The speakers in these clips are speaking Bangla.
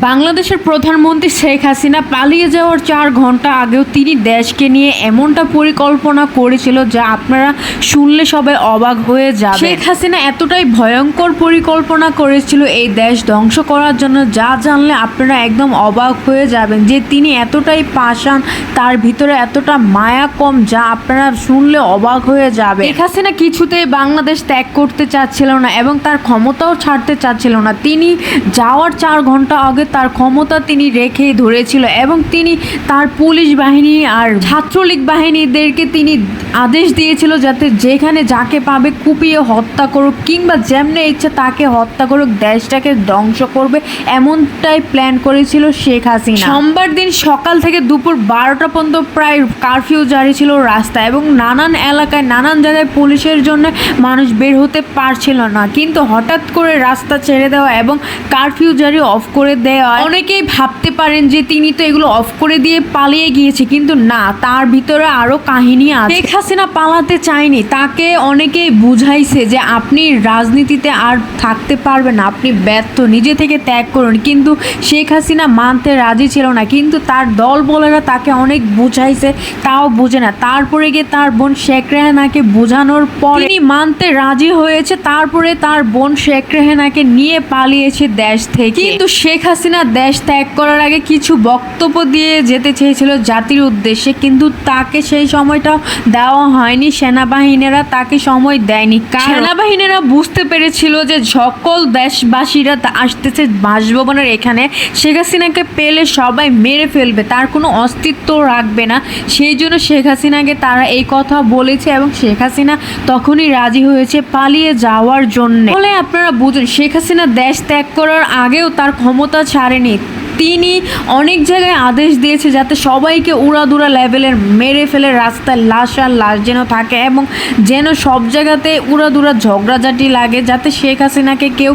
বাংলাদেশের প্রধানমন্ত্রী শেখ হাসিনা পালিয়ে যাওয়ার চার ঘণ্টা আগেও তিনি দেশকে নিয়ে এমনটা পরিকল্পনা করেছিল যা আপনারা শুনলে সবাই অবাক হয়ে যাবে শেখ হাসিনা এতটাই ভয়ঙ্কর পরিকল্পনা করেছিল এই দেশ ধ্বংস করার জন্য যা জানলে আপনারা একদম অবাক হয়ে যাবেন যে তিনি এতটাই পাষাণ তার ভিতরে এতটা মায়া কম যা আপনারা শুনলে অবাক হয়ে যাবে শেখ হাসিনা কিছুতেই বাংলাদেশ ত্যাগ করতে চাচ্ছিল না এবং তার ক্ষমতাও ছাড়তে চাচ্ছিল না। তিনি যাওয়ার চার ঘণ্টা আগে তার ক্ষমতা তিনি রেখেই ধরেছিল এবং তিনি তার পুলিশ বাহিনী আর ছাত্রলীগ বাহিনীদেরকে তিনি আদেশ দিয়েছিল যাতে যেখানে যাকে পাবে কুপিয়ে হত্যা করুক কিংবা যেমনে ইচ্ছে তাকে হত্যা করুক দেশটাকে ধ্বংস করবে এমনটাই প্ল্যান করেছিল শেখ হাসিনা। সোমবার দিন সকাল থেকে দুপুর বারোটা পর্যন্ত প্রায় কারফিউ জারি ছিল রাস্তায় এবং নানান এলাকায় নানান জায়গায় পুলিশের জন্য মানুষ বের হতে পারছিল না। কিন্তু হঠাৎ করে রাস্তা ছেড়ে দেওয়া এবং কারফিউ জারি অফ করে দেওয়া অনেকেই ভাবতে পারেন যে তিনি তো এগুলো অফ করে দিয়ে পালিয়ে গিয়েছে কিন্তু না তার ভিতরে আরও কাহিনী আছে। শেখ হাসিনা পালাতে চায়নি তাকে অনেকেই বুঝাইছে যে আপনি রাজনীতিতে আর থাকতে পারবেন না আপনি ব্যর্থ নিজে থেকে ত্যাগ করুন। কিন্তু শেখ হাসিনা মানতে রাজি ছিল না কিন্তু তার দল বলেরা তাকে অনেক বুঝাইছে তাও বুঝে না। তারপরে গিয়ে তার বোন শেখ রেহানাকে বোঝানোর পর তিনি মানতে রাজি হয়েছে তারপরে তার বোন শেখ রেহানাকে নিয়ে পালিয়েছে দেশ থেকে। কিন্তু শেখ হাসিনা দেশ ত্যাগ করার আগে কিছু বক্তব্য দিয়ে যেতে চেয়েছিল জাতির উদ্দেশ্যে, কিন্তু তাকে সেই সময়টা দেওয়া হয়নি। সেনাবাহিনীরা তাকে সময় দেয়নি। সেনাবাহিনীরা বুঝতে পেরেছিল যে সকল দেশবাসীরা আসতেছে বাসভবনের এখানে। শেখ হাসিনাকে পেলে সবাই মেরে ফেলবে, তার কোনো অস্তিত্ব রাখবে না। সেই জন্য শেখ হাসিনাকে তারা এই কথা বলেছে এবং শেখ হাসিনা তখনই রাজি হয়েছে পালিয়ে যাওয়ার জন্য। ফলে আপনারা বুঝুন, শেখ হাসিনা দেশ ত্যাগ করার আগেও তার ক্ষমতা ছাড়েনি। তিনি অনেক জায়গায় আদেশ দিয়েছে যাতে সবাইকে উড়াদুরা লেভেলের মেরে ফেলে, রাস্তায় লাশ আর লাশ যেন থাকে এবং যেন সব জায়গাতে উড়াদুরা ঝগড়াঝাটি লাগে যাতে শেখ হাসিনাকে কেউ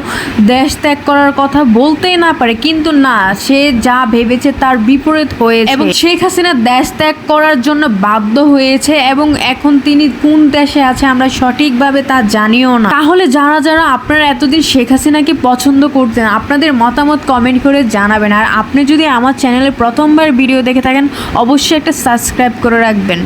দেশ ত্যাগ করার কথা বলতেই না পারে। কিন্তু না, সে যা ভেবেছে তার বিপরীত হয়েছে। এবং শেখ হাসিনা দেশ ত্যাগ করার জন্য বাধ্য হয়েছে এবং এখন তিনি কোন দেশে আছে আমরা সঠিকভাবে তা জানিও না। তাহলে যারা যারা আপনারা এতদিন শেখ হাসিনাকে পছন্দ করতেন, আপনাদের মতামত কমেন্ট করে জানাবেন। আর আপনি যদি আমার চ্যানেলে প্রথমবার ভিডিও দেখে থাকেন অবশ্যই একটা সাবস্ক্রাইব করে রাখবেন।